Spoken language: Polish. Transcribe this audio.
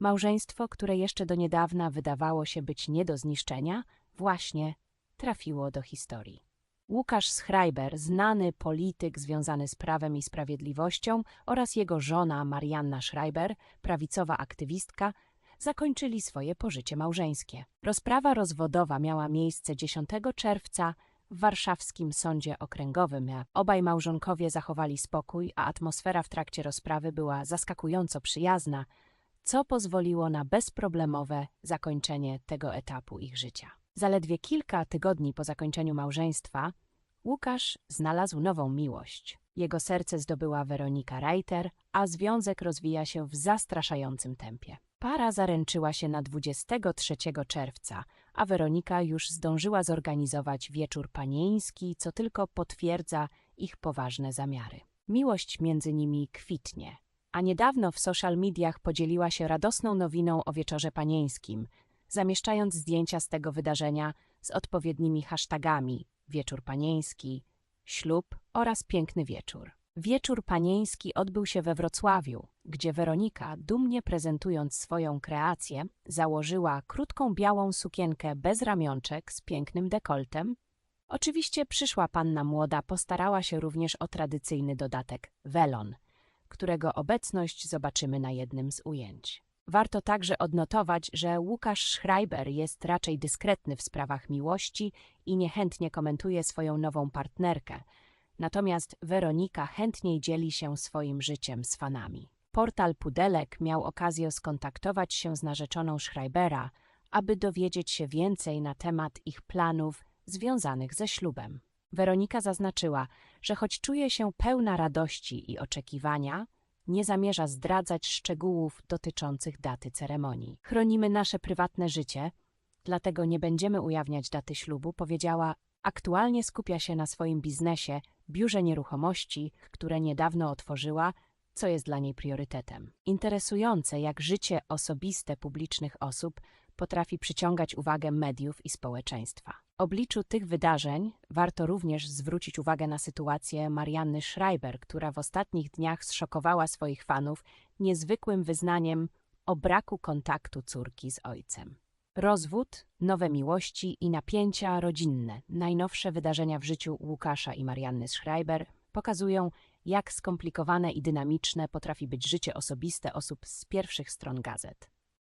Małżeństwo, które jeszcze do niedawna wydawało się być nie do zniszczenia, właśnie trafiło do historii. Łukasz Schreiber, znany polityk związany z prawem i sprawiedliwością oraz jego żona Marianna Schreiber, prawicowa aktywistka, zakończyli swoje pożycie małżeńskie. Rozprawa rozwodowa miała miejsce 10 czerwca w warszawskim sądzie okręgowym. Obaj małżonkowie zachowali spokój, a atmosfera w trakcie rozprawy była zaskakująco przyjazna, co pozwoliło na bezproblemowe zakończenie tego etapu ich życia. Zaledwie kilka tygodni po zakończeniu małżeństwa Łukasz znalazł nową miłość. Jego serce zdobyła Weronika Reiter, a związek rozwija się w zastraszającym tempie. Para zaręczyła się na 23 czerwca, a Weronika już zdążyła zorganizować wieczór panieński, co tylko potwierdza ich poważne zamiary. Miłość między nimi kwitnie, a niedawno w social mediach podzieliła się radosną nowiną o wieczorze panieńskim, zamieszczając zdjęcia z tego wydarzenia z odpowiednimi hashtagami wieczór panieński, ślub oraz piękny wieczór. Wieczór panieński odbył się we Wrocławiu, gdzie Weronika, dumnie prezentując swoją kreację, założyła krótką białą sukienkę bez ramionczek z pięknym dekoltem. Oczywiście przyszła panna młoda postarała się również o tradycyjny dodatek welon, którego obecność zobaczymy na jednym z ujęć. Warto także odnotować, że Łukasz Schreiber jest raczej dyskretny w sprawach miłości i niechętnie komentuje swoją nową partnerkę, natomiast Weronika chętniej dzieli się swoim życiem z fanami. Portal Pudelek miał okazję skontaktować się z narzeczoną Schreibera, aby dowiedzieć się więcej na temat ich planów związanych ze ślubem. Weronika zaznaczyła, że choć czuje się pełna radości i oczekiwania, nie zamierza zdradzać szczegółów dotyczących daty ceremonii. Chronimy nasze prywatne życie, dlatego nie będziemy ujawniać daty ślubu, powiedziała. Aktualnie skupia się na swoim biznesie, biurze nieruchomości, które niedawno otworzyła, co jest dla niej priorytetem. Interesujące, jak życie osobiste publicznych osób potrafi przyciągać uwagę mediów i społeczeństwa. W obliczu tych wydarzeń warto również zwrócić uwagę na sytuację Marianny Schreiber, która w ostatnich dniach zszokowała swoich fanów niezwykłym wyznaniem o braku kontaktu córki z ojcem. Rozwód, nowe miłości i napięcia rodzinne, najnowsze wydarzenia w życiu Łukasza i Marianny Schreiber pokazują, jak skomplikowane i dynamiczne potrafi być życie osobiste osób z pierwszych stron gazet.